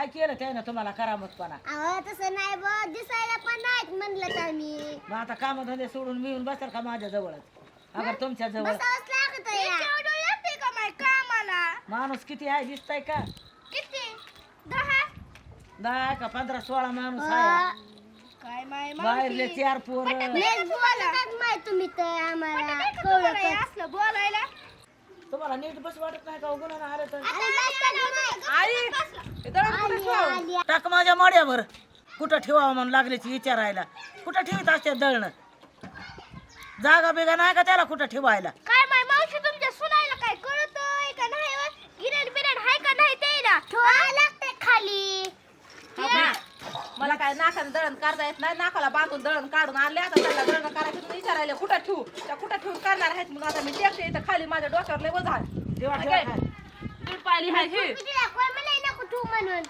काय केलं त्यानं तुम्हाला करामतपणा? अहो तसं नाही बा दिसायला पण नाहीत म्हणलं तर मी. मग आता काम धंदे सोडून मिळून बसाल का माझ्या जवळच? अगर तुमच्या जवळ बसावंच लागत लागते का माय कामाला? माणूस किती आहे दिसताय का? किती? दहा? दहा का? पंधरा सोळा माणूस आहे. काय माय बाहेरले चार पोर. माय तुम्ही तर आम्हाला. कळलं का? असलं बोलायला? तुम्हाला नीट बस वाटत नाही का? गुन्हा आलं तर. आई दळण कुठे ठेवावं? टाक माझ्या माड्यावर. कुठं ठेवावं म्हणून लागल्याची विचारायला. कुठं ठेवीत असते दळणं? जागा बिगा नाही का त्याला कुठं ठेवायला काय माय मावशी तुमच्या सुनायला काय कळतंय का नाही व? गिरण बिरण हाय का नाही ते ना ठेवावं लागतंय खाली मला काय नाकाने दळण काढता येत नाही. नाकाला बांधून दळण काढून आणले. आता त्याला दळण काढायचं म्हणून विचारायला कुठं ठेवू? त्या कुठं ठेवून करणार आहेत? म्हणून आता मी टेकते इथं खाली माझ्या डोक्यावर लय. दीड पायली आहे ही.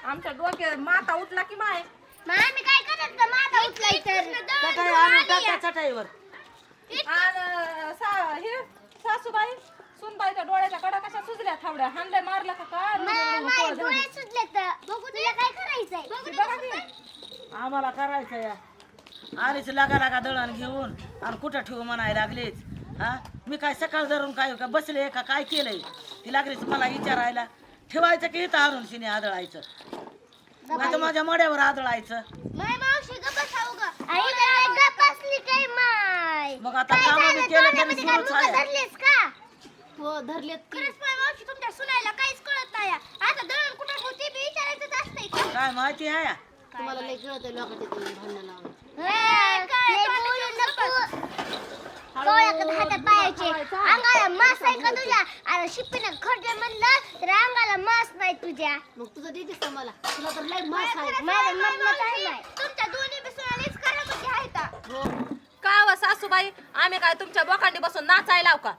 आमच्या डोक्यात माता उठला की माय? मग आम्ही काय करत चटाईवर. हे सासूबाई सुनबाईच्या डोळ्याच्या कडा कशा सुजल्या थावड्या? हाणले मारलं का? काय? मा- माझे डोळे सुटले तर बघू तुला काय करायचंय. बघा की. आम्हाला करायचं या आलीच लागा लागा दळण घेऊन आणि कुठं ठेवू म्हणायला लागलीच. हा? मी काय सकाळ धरून काय का बसले का काय केलंय? ती लागलीच मला विचारायला. ठेवायचं की इथं आणून शिने आदळायचं नाही तर माझ्या मड्यावर आदळायचं. माय मावशी गप्प बसावं ग. आई काय गप्प असली काय माय? मग आता काय कामं झालं? बी केलं तरी डोळ्यामध्ये काय सुरूच मुका आहे. धरलीस का? हो धरलेत खरंच माय मावशी तुमच्या सुनायला काहीच कळत नाही. आता दळण कुठं ठेवते बी विचारायचंच असतंय का काय माहिती आहे? तुम्हाला लय कळत लोकांचे हे, अंगाला मास आहे का तुझ्या? म्हणलं तर अंगाला मास नाही तुझ्या. मग तुझं देतेस का मला? तुला तर लय मास आहे. माझं मत आहे नाही तुमच्या दोन्ही बी सुनालीच करामध्ये आहेत का? व सासूबाई? आम्ही काय तुमच्या बोकांडी बसून नाचायला लाव का?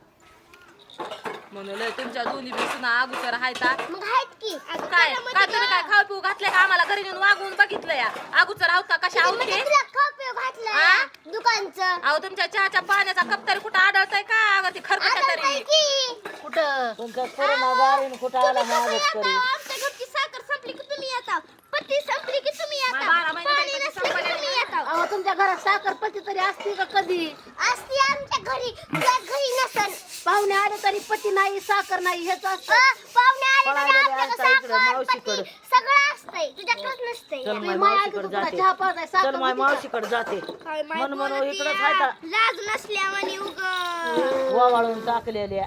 म्हणून लय तुमच्या दोन्ही बी सुना अगोदर हायता मग आहेत की. काय काय तुम्ही काय खाऊ पिऊ घातले का? आम्हाला घरी नेऊन वागवून बघितलं या. अगोदर आहोत का कशा आहोत म्हणजे ते? तुला खाऊ घातलं? दुकानचं. अहो तुमच्या चहाच्या पाण्याचा कप तरी कुठं आढळतंय का? अगं ती खरकट आता तरी की. कुठं? तुमचा कोरोना गारीन कुठं आला माझच करी आमच्या घरची साखर संपली की तुम्ही येता. पत्ती संपली की तुम्ही येता. बारा महिने पाणी तरी नसलं की संपलं तुम्ही येता. अहो तुमच्या घरात साखर पत्ती तरी असते का कधी? असती आमच्या घरी. तुझ्या घरी नसन. पाहुणे आले तरी पत्ती नाही साखर नाही हेच असतं. पाहुणे आले तरी पळालेले इकडं, साखर, मावशीकडं. पत्ती सगळं असतंय. तुझ्याकडेच नसतंय. चल माय माय मावशीकडे तुला जाते. चहा चल माय? मावशीकडे मन म्हणू का? लाज नसल्यावानी उग. वावाळून टाकलेल्या.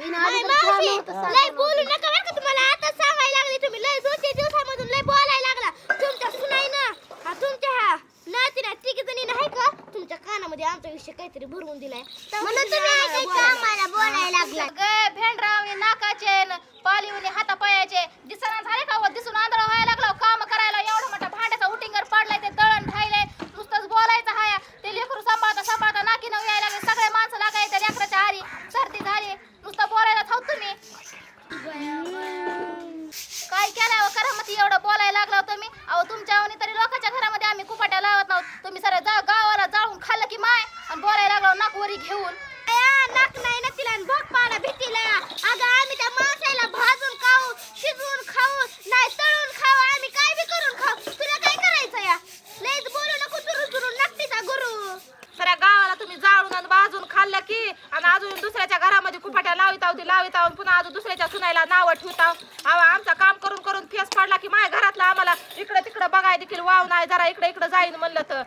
हिनं आधी तर चहा नव्हतं साखर लय बोलू नका बरं का तुम्हाला. आता लागले तुम्ही लय दोन तीन दिवसामधून लय बोलायला लागला तुमच्या सुनाई ना हा तुमच्या ह्या नातीला तिघ जणी नाही का तुमच्या कानामध्ये आमचा विषय काहीतरी भरवून दिलाय. म्हणून तुम्ही ऐकायचं आम्हाला बोलायला लागला. भेंडरावने नाकाचे पालिवने हातापायाचे दिसना झाले का व दिसून आंधळा व्हायला लागला काम करायला. एवढा मोठा भांड्याचा उटिंगर पडलाय ते दळण ठायलंय नुसतंच बोलायचं हाय. ते लेकरू सांभाळता सांभाळता नाकी नऊ यायला लागले. सगळे माणसं लागायचे लेकराच्या हारी. सर्दी झाली. नुसतं बोलायला थांब तुम्ही. काय केलं अहो? करामती एवढं बोलायला लागला होता मी अहो तुमच्या आवनी तरी लोकांच्या घरामध्ये आम्ही कुपाट्या लावत नव्हतो तुम्ही सर जा गावाला जाळून खाल्लं की माय आणि बोलायला लागलो नाकवरी घेऊन अया, नाक नाही ना तिला आणि भोग पाडा भीतीला अगं आम्ही त्या माणसाला भाजून खाऊ शिजवून खाऊ नाही तळून खाऊ आम्ही काय बी करून खाऊ तुला काय करायचं या लयच बोलू नको चुरू चुरू नक्कीचा गुरु सगळ्या गावाला तुम्ही जाळून आणि भाजून खाल्लं की आणि अजून दुसऱ्याच्या घरामध्ये कुपाट्या लावित आहोत लावित आहोत पुन्हा अजून दुसऱ्याच्या सुनायला नावं ठेवत आहोत अहो, आमचं काम करून करून फेस पडला की माझ्या घरातला आम्हाला इकडे तिकडे बघाय देखील वाव नाही जरा इकडे इकडे जाईन म्हणलं तर.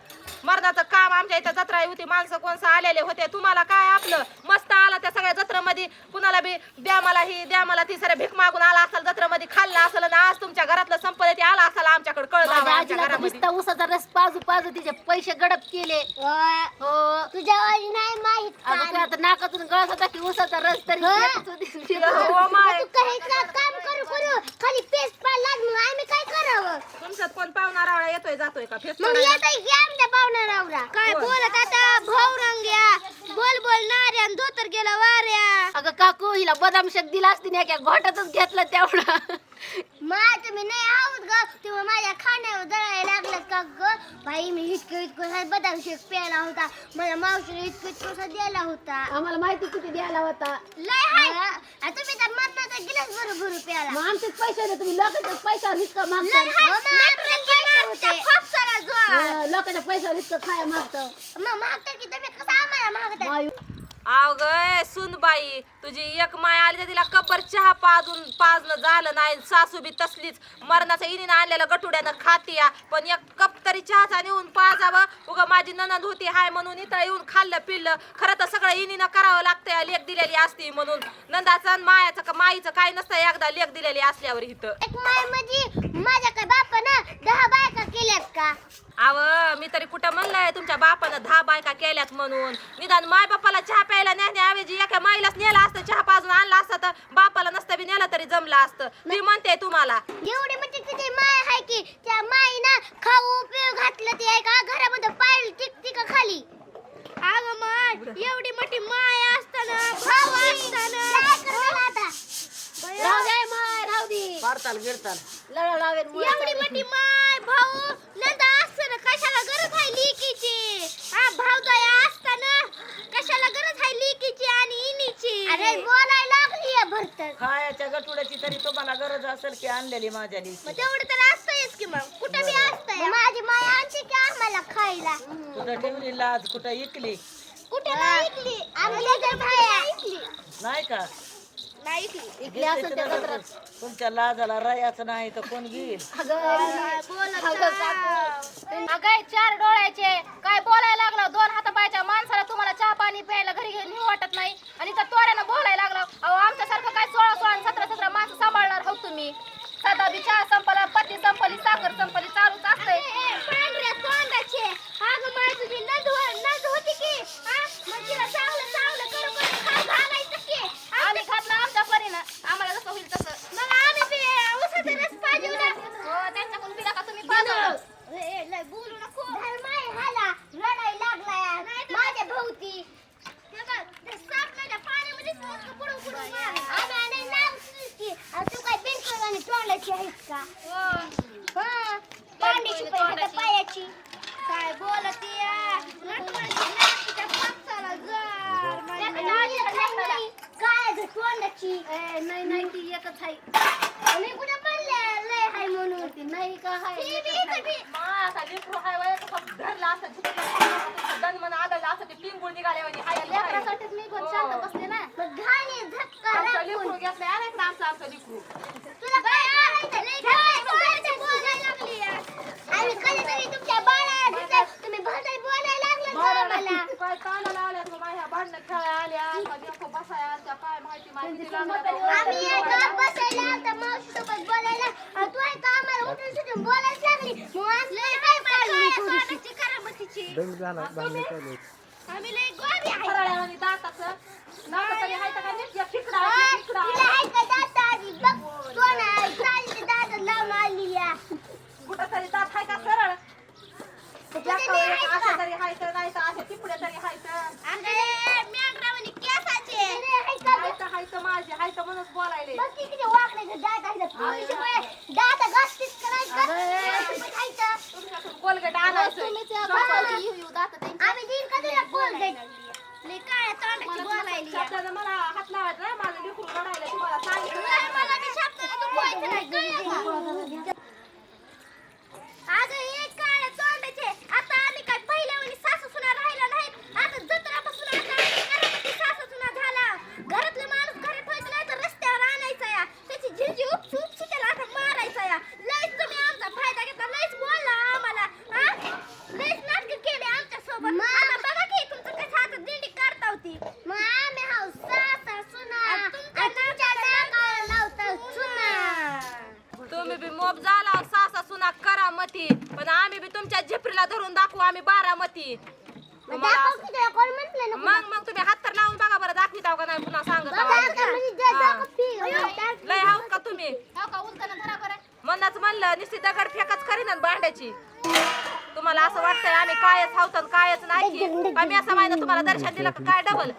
मर्दाचं काम आमच्या इथं जत्रा होती. माणसं कोणसं आलेले होते? तुम्हाला काय आपलं? मस्त आला त्या सगळ्या जत्रेमध्ये. कुणाला बी द्या मला ही द्या मला ती सर भीक मागून आला असेल जत्रेमध्ये खाल्ला असेल आणि आज तुमच्या घरातलं संपलं ते आला असेल आमच्याकडे कळत माझ्या आमच्या आजीला तर घरामध्ये. नुसता उसाचा रस पाजू पाजू तिचे पैसे गडप केले. हो. तुझ्या वाली नाही माहीत अगं तू आता नाकातून गळत होता की उसाचा रस तरी होती. हो माय. तू काम करू करू. खाली पेस्ट पाडला मग आम्ही काय करावं तुमच्यात कोण पाहुणा रावळा येतोय जातोय का? फेस मग येतोय की आमच्या पाहुणा रावरा काय बोलत आता? भाऊ रंग्या. बोल बोल नाऱ्या आणि धोतर गेला वाऱ्या. अगं काकू हिला बदाम शेक दिला असती ना एका घोटातच घेतला तेवढा. मा तुम्ही नाही आहोत ग. तेव्हा माझ्या खाण्यावर दळायला लागलं का ग? भाई मी इतकं इतकं बदाम शेक प्यायला होता. मला मावशीने इतकं इतकं द्यायला होता. आम्हाला माहिती किती द्यायला होता. लय हाय. आणि तुम्ही तर तर गिलास भरू भरू प्याला मग आमचे पैसे नाही तुम्ही लोकांच्या पैशावर इतकं मागता. लय हाय, लेकरांचे पैसे होते. अं, लोकांच्या पैशावर इतकं खाया मागतं. मग मागतात की तुम्ही कसं आम्हाला मागतात माय आव ग सुनबाई तुझी एक माय आली तर तिला कबर चहा पाजून पाजणं झालं नाही. सासू बी तसलीच. मरणाचं इनीनं आणलेलं गटुड्यानं खातीया पण एक कप तरी चहाचा नेऊन पाजावं. उगा माझी ननंद होती हाय म्हणून इथं येऊन खाल्लं पिल्लं. खरं तर सगळं इनीनं करावं लागतंय लेख दिलेली असती म्हणून. नंदाचं आणि मायाचं का माईचं काय नसतं एकदा लेख दिलेली असल्यावर इथं. एक माय म्हणजे माझ्या काय बापानं दहा बायका केल्यात का? अव मी तरी कुठं म्हणलंय तुमच्या बापानं दहा बायका केल्यात म्हणून. निदान माय बापाला चहा प्यायला नेण्याऐवजी एका माईलाच नेला असतं चहा पाजून आणला असतं तर बापाला नसतं बी नेलं तरी जमलं असतं. मी म्हणते तुम्हाला. एवढी म्हणजे तिची माय आहे की त्या माईनं खाऊ पिऊ घातलं ते आहे का घरामध्ये पाय टिकती का खाली. अगं माय एवढी मोठी माय असताना भाऊ असताना. राहू दे माय राहू दे पाडताल गिरताल लढा लावेल एवढी मोठी माय भाऊ नंदा असताना कशाला गरज आहे लिकीची हा भाऊजाया असताना कशाला गरज आहे लिकीची आणि इनीची अरे बोलायला लागली आहे भरतर खायाच्या गटुड्याची तरी तुम्हाला गरज असेल की आणलेली माझ्या मग तेवढं तर असतंयच की मग. कुठं बी असतंय. माझी माय आणते की आम्हाला खायला? कुठं ठेवली लाज? कुठं इकली? कुठे नाही ऐकली आम्ही ऐकली नाही का? नाही त्या तुमच्या लाजाला रायाचं नाही तर कोण घेईल? अगं चार डोळ्याचे काय बोलायला लागला दोन हातापायच्या माणसाला तुम्हाला चहा पाणी प्यायला घरी घेऊन येऊ वाटत नाही आणि तर तोऱ्यानं बोलायला लागला अहो आमच्यासारखं काय सोळा सोळा आणि सतरा सतरा माणसं सांभाळणार आहोत तुम्ही सदा बी चहा संपला पत्ती संपली साखर संपली चालूच असतंय पांढऱ्या तोंडाचे अगं माय तुझी नंद हो- नंद होती की हा? मग तिला चांगलं चांगलं करू करू खाऊ घालायचं की आम्ही खातलं आमच्या परीनं आम्हाला जसं होईल तसं मग आम्ही बी उसाचा रस पाहिजे होता. हो त्यांच्याकडून पिला का तुम्ही पाजवलं ए, ए, लय बोलू नको धर्माय हाला रडाय लागलाय माझ्या भोवती ते बघ, ते साप माझ्या पाण्यामध्ये नुसतं बुडून बुडून मार. आम्ही नाही नावतीच की. अहो, तू काय बिनकुल आणि तोंडाची आहेस का हा. पांडीची बिनकुल पण हातात तोंडाची. पायाची काय बोलती नाही, काय नाही नाही ती एकच आहे मी कुठे लय हाय म्हणून ती नाही का हाय धरला असं झुकलं दन मन आदळलं असं ते पिंगुळ निघाले म्हणे हाय हाय. लेकरासाठीच मी पण शांत बसले ना मग घाणी धक्का आमचं लागून. लेकरू घेतलंय अरे इकडं आमचं आमचं लेकरू तुला काय करायचं? लय काय बोलायला लागली या. आम्ही कधीतरी तुमच्या बाळाला घेतलं, तुम्ही भलतंही बोलायला लागलं का आम्हाला? काय काना लावल्या तू माझ्या भांडणं खेळायला आल्या का लेकरं बसायला आलत्या, काय माहिती माहिती आम्ही एका बसायला आता मावशीसोबत बोलायला आणि तू आहे का आम्हाला उठून सुटून बोलायच लागली मग असलं काय पाहिजे थोडीशी करामतीची आम्ही लय गोरी आहे. फराळ्यावानी दाताचं. दात तरी हाय का नीट या खिकडा हा, खिकडा तिला आहे का दात आधी? बघ सोना चालते दात लावून आली या. कुठं तरी दात हाय का? सरळ. तुझे नाही आहेत का? असं तरी हाय तर नाही तर असे तरी हाय तर अरे मेंढरावानी केसाचे का हाय तर माझे हाय तर म्हणून बोलायले. बघ की किती वाकडे ते दात आहेत पोरीचे पाय दात घासतीस का नाही का? दात आहेत. तुमच्याकडून कोलगेट आणायचं तुम्ही त्या बापाची येऊ येऊ दात आम्ही देईन का तुला कोलगेट? लय काळ्या तोंडाची बोलायली या. शब्दानं मला हात लावायचा नाही माझं लेकरू रडायला तुम्हाला सांगितलं तुला मला मी शब्दाला दुखवायचं नाही, कळलं का? अगं हे काळ्या तोंडाचे आता आम्ही काय पहिल्या वेळी सासू सुना राहिला नाहीत आता जत्रापासून आता आम्ही घरामध्ये सासू सुना झाला घरातले माणूस घरी ठेवायचं नाही तर रस्त्यावर आणायचा या त्याची झिंजी उपसू उपसू त्याला आता मारायचा या लयच तुम्ही आमचा फायदा घेतला लयच बोलला आम्हाला हा लयच नाटक केले आमच्यासोबत आता बघा की तुमचं कसं आता दिंडी काढता होती मग आम्ही हाव सासा सुना तुमच्या नाकाला लावता सुना तुम्ही बी मोब झाला सासा सुना करा मती पण आम्ही बी तुमच्या झिपरीला धरून दाखवू आम्ही बारामती. मग मग तुम्ही हात तर लावून बघा बरं दाखविता का नाही पुन्हा सांगत म्हणजे हा. लय हाव का तुम्ही? हो का? उलटानं धरा बरं. म्हणूनच म्हणलं नुसती दगड फेकच करीन आणि भांड्याची. तुम्हाला असं वाटतंय आम्ही कायच हावत आणि कायच नाही की आम्ही असा माहिती तुम्हाला दर्शन दिलं का? काय डबल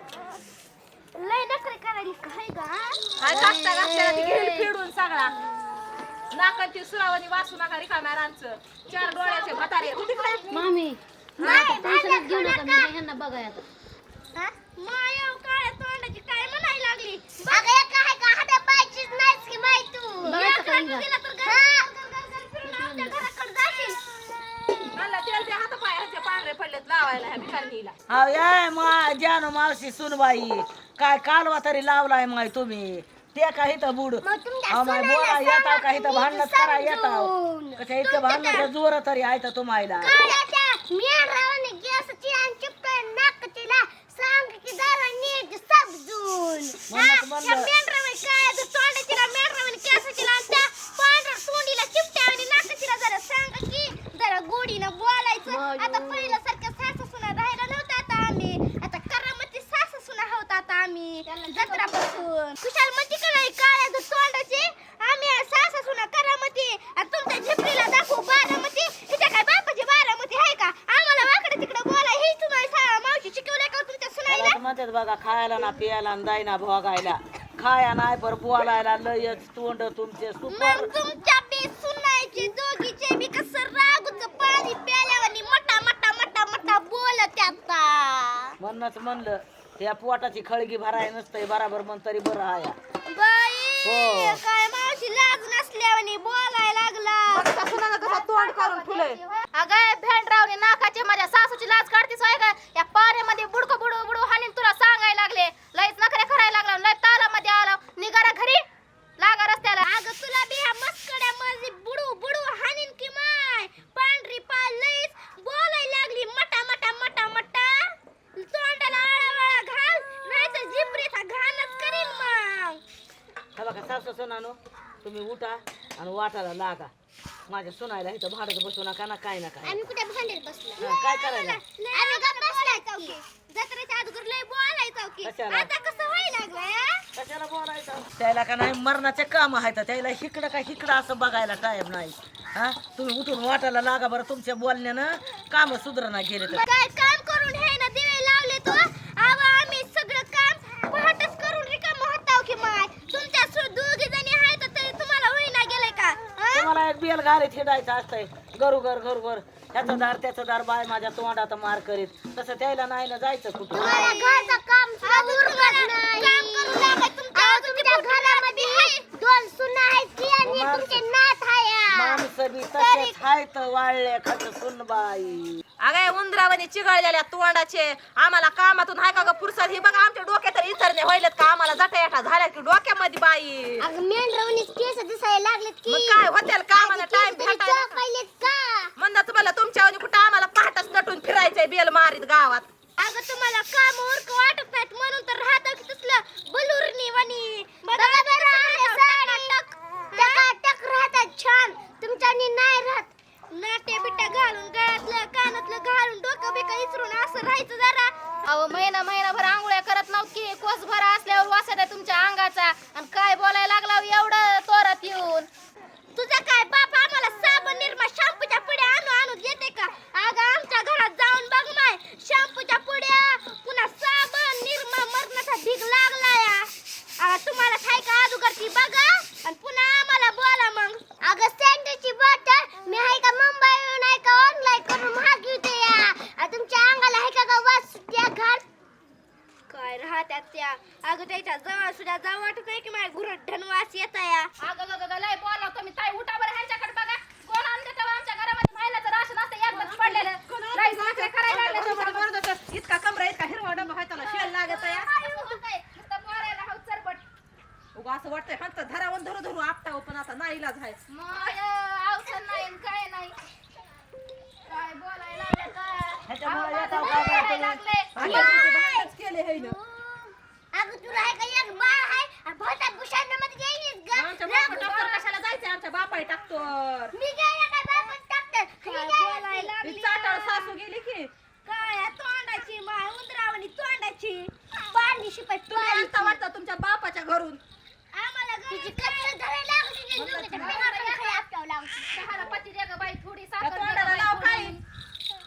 लय नखरे करायची काय का? हा टाकता रस्त्याला ती सगळा. नाकाची सुरावणी वासू नका रिकाम्या रांचं चार डोळ्याचे म्हातारे. मामी नाही, टेन्शनच घेऊ ह्यांना बघाय तोंडाची काय म्हणायला लागली? अगं एक आहे का? तू. बघायचं मला त्याला पडलेत लावायला ह्या जानू मावशी सुनबाई. काय कालवा तरी लावलाय माय तुम्ही. ते काही तर बुड? अहो माय बोला येता सांगा काही तर तुम्ही करा येता. समजून. इतकं भांडणाचं जोर तरी आहे? तर तुम्हाला सांग गोडीनं बोलायचं. आता पहिलं सारखं सासू सुना राहायला नव्हतं आता आम्ही. आता करामती सासू सुना होत आता आम्ही. जत्रापासून कुशाल म्हणते का नाही काळ्याचं तोंडाचे? आम्ही सासू सुना करामती. आणि तुमच्या झिपरीला दाखवू बारामती. इथे काय बापाची बारामती आहे का? आम्हाला वाकडे तिकडे बोला. हे तुम्हाला सा- मावशी शिकवलंय का तुमच्या सुनाईला? म्हणतात बघा खायला ना पियाला ना दायना भोगायला. खाया नाही पर बोलायला लयच तोंड तुमचे सुपर म्हणूनच म्हणलं त्या पोटाची खळगी भराय नसतंय बराबर म्हण तरी बरं आहे बाई हो. काय मावशी लाज नसल्यावानी बोलाय लागला. बघता सुनानं कसं तोंड करून ठुलंय. अगं भेंडरावने नाकाचे माझ्या सासूची लाज काढतीस होय का या पाण्यामध्ये बुडकं बुडू बुडू हाणीन तुला सांगायला लागले. लयच नखरे करायला लागला लय तालामध्ये आला. निघारा घरी लागा रस्त्याला. अगं तुला बी ह्या मस्कड्या माझी बुडू बुडू हानीन की माय. पांढरी पाल लईच बोलाय लागली मटा मटा मटा मटा तोंडाला आळा घाल नाही तर जिबरीचा घाणच करीन मग हा बघा सासू सुनानो तुम्ही उठा आणि वाटायला लागा. माझ्या सुनायला इथं भाडत बसू नका ना काय ना काय आम्ही कुठे भांडत बसलो? हा, काय करायला? आम्ही गप्प बसलाय चौकी. जत्रेच्या अगोदर लय बोलाय चौकी. कशाला? आता कसं व्हायला लागलंय हा? कशाला बोलायचं? त्याला का नाही मरणाचे काम आहेत त्याला हिकडं का हिकडं असं बघायला टाइम नाही. हा तुम्ही उठून वाटायला लागा बरं तुमच्या बोलण्यानं. काम सुधारणा गेले तर. काय काम करून हे ना दिवे लावले तो आव आम्ही सगळं काम पहाटच करून रिकाम होताव की माय तुमच्या सु- दोघी जणी आहेत तरी तुम्हाला होईना गेलंय का हा? एक बेल घालीत हिंडायचं असतंय. घरू घर घरू घर ह्याचं दार त्याचं दार बाय माझ्या तोंडात मार करीत. तसं त्याला नाही ना जायचं कुठं. तुम्हाला घरचं काम सुद्धा उरकत नाही. काम करू लागा तुमच्या तुमच्या घरामध्ये दोन सुना आहेत की आणि माणसं- तुमचे नात आहे माणसं बी तसेच हायत वाळले खट सुनबाई. अगे उंदरावानी चिघळलेल्या तोंडाचे आम्हाला कामातून हाय का ग फुरसत? ही बघा आमच्या डोक्यात तर इतरने व्हायलेत का? आम्हाला जटा येठा झाल्या की डोक्यामध्ये बाई. अगं मेंढरावणीच केस दिसायला लागलेत की. मग काय होतील का? आम्हाला टाइम भेटायला? पाहिलेत का? म्हणलं तुम्हाला तुमच्यावर कुठं आम्हाला पहाटच नटून फिरायचंय बेल मारीत गावात. अगं तुम्हाला काम उरक वाटत नाहीत म्हणून तर राहतं की तसलं बलुरणी वाणी. बघा बरं टक राहतात छान तुमच्यानी नाही राहत. नाट्या बिट्या घालून गळ्यातलं कानातलं घालून डोकं बिकं इचरून असं राहायचं जरा. अहो महिना महिनाभर आंघोळ्या करत नव्हती. कोस भरा असल्यावर वासायचा तुमच्या अंगाचा. आणि काय बोलायला लागला हो एवढं तोरात येऊन तुझा काय बाप आम्हाला साबण निरमा शॅम्पूच्या पुड्या आणू आणू देते का अगं आमच्या घरात जाऊन बघ माय शॅम्पूच्या पुड्या पुन्हा साबण निरमा मरणाचा ढीग लागला या अगं तुम्हाला काय का अगोदरची बघा आणि पुन्हा आम्हाला बोला मग अगं सँडची बॉटल मी आहे का मुंबईहून आहे का ऑनलाईन करून मागवते या आणि तुमच्या अंगाला आहे का ग वास त्या घाल काय राहत्यात त्या अगं त्याच्याजवळ सुद्धा जाऊ वाटत नाही की माझ्या घरात धनवास येत या अगं गं गं गं, लय बोलाव तुम्ही ताई उठा बरं ह्यांच्याकडे बघा कोण आणते तेव्हा आमच्या घरामध्ये महिन्याचं राशन असतं एकदाच पडलेलं लय नखरे करायला लागले तुमच्या इतका कमरा इतका हिरवा डबा हाय त्याला शेल लागत या नुसतं बोलायला हवं चरपट उगा असं वाटतंय हंत धरावून धरू धरू आपटावं पण आता नाही इलाज आहे मग औषध नाही आणि काय नाही काय बोलायला लागले काय ह्याच्यामुळे अहो, येताव माझं का बोलायला काय तुम्ही? लागले आता किती भांडणच केले हे ना अगं तुला आहे का एक बाळ आहे आणि भोवतात भुशांमध्ये गेलीस आमच्या बापा डॉक्टर कशाला बापाय डॉक्टर मी गेला काय बाबा टाकतात बोलायला ती चाटाळ सासू गेली की? काय तोंडाची माय उंदरावणी तोंडाची? पाणी शिपाय तुम्ही आता वाटतं तुमच्या बापाच्या घरून. आम्हाला तिची कचरा धरायला लागली खाली आपटावं. चहाला पती दे गं बाई थोडी त्या साखर दे गं तोंडाला बाई, लाव थोडी. काय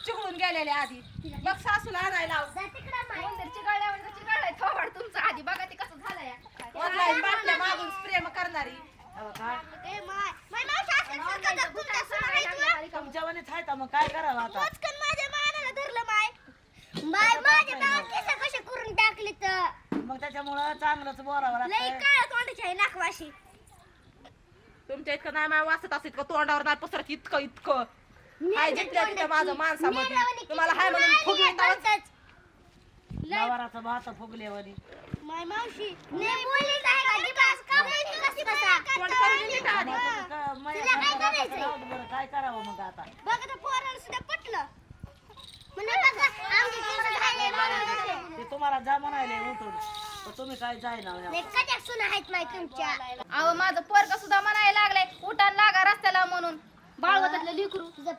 चिघळून गेलेले आधी. बघ सासूला आणायला लाव. जा तिकडं माय. उंदीर चिघळल्यावर तर चिघळलंय थोबाड तुमचं आधी. बघा ते कसं झालं या ऑनलाईन बाटल्या मागून स्प्रे करणारी. काय आहेत तर मग काय करावं आता? मोजकन माझ्या मानाला धरलं माय. माय माझ्या नाव केस कसे करून टाकले तर? मग त्याच्यामुळं चांगलंच बोलावं लई लागतं काळ तोंडाची आहे नाकवाशी. तुमच्या इतकं नाही माय वाचत असत इतकं तोंडावर नाही पसरत इतकं इतकं. हाय जिथल्या तिथं माझं माणसामध्ये तुम्हाला हाय म्हणून. भलतंच. नवराचं भात फुगलेवानी माय मावशी नाही बोलीच आहे का दिवस काय करावं मग आता ते तुम्हाला जा म्हणायले उठून तर तुम्ही काय जाय ना नाही तुमच्या अहो माझं पोरग सुद्धा म्हणायला लागलंय उठान लागा रस्त्याला म्हणून बाळवतातलं लिकरू. तुझं.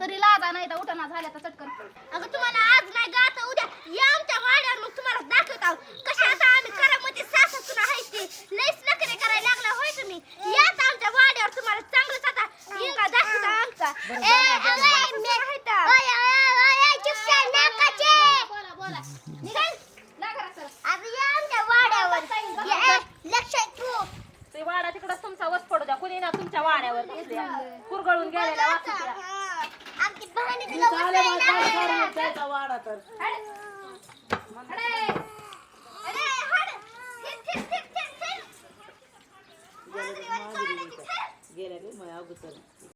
तरी लाजा नाही तर उठाना झाल्या तर चटकन. अगं तुम्हाला आज नाही गाता उद्या या आमच्या वाड्यावर मग तुम्हाला दाखवत आहोत कशा आता आम्ही करामध्ये सासू सुना आहेत ती. लईच नखरे करायला लागला होय तुम्ही याच आमच्या वाड्यावर तुम्हाला चांगलंच आता हिंगा दाखवत आमचा. ए अगं मी ओय ओय ओय चुपचाप नाकाचे बोला बोला निघाल लागा रस्त्याला आता या आमच्या वाड्यावर या, ए, लक्षात ठेव ते वाडा तिकडं तुमचा वस पडू द्या कुणी ना तुमच्या वाड्यावर बसल्या. कुरगळून गेलेला वाचूया हा. आमची बहिणी मी तुला चाले मग काय उचलायला करू त्याचा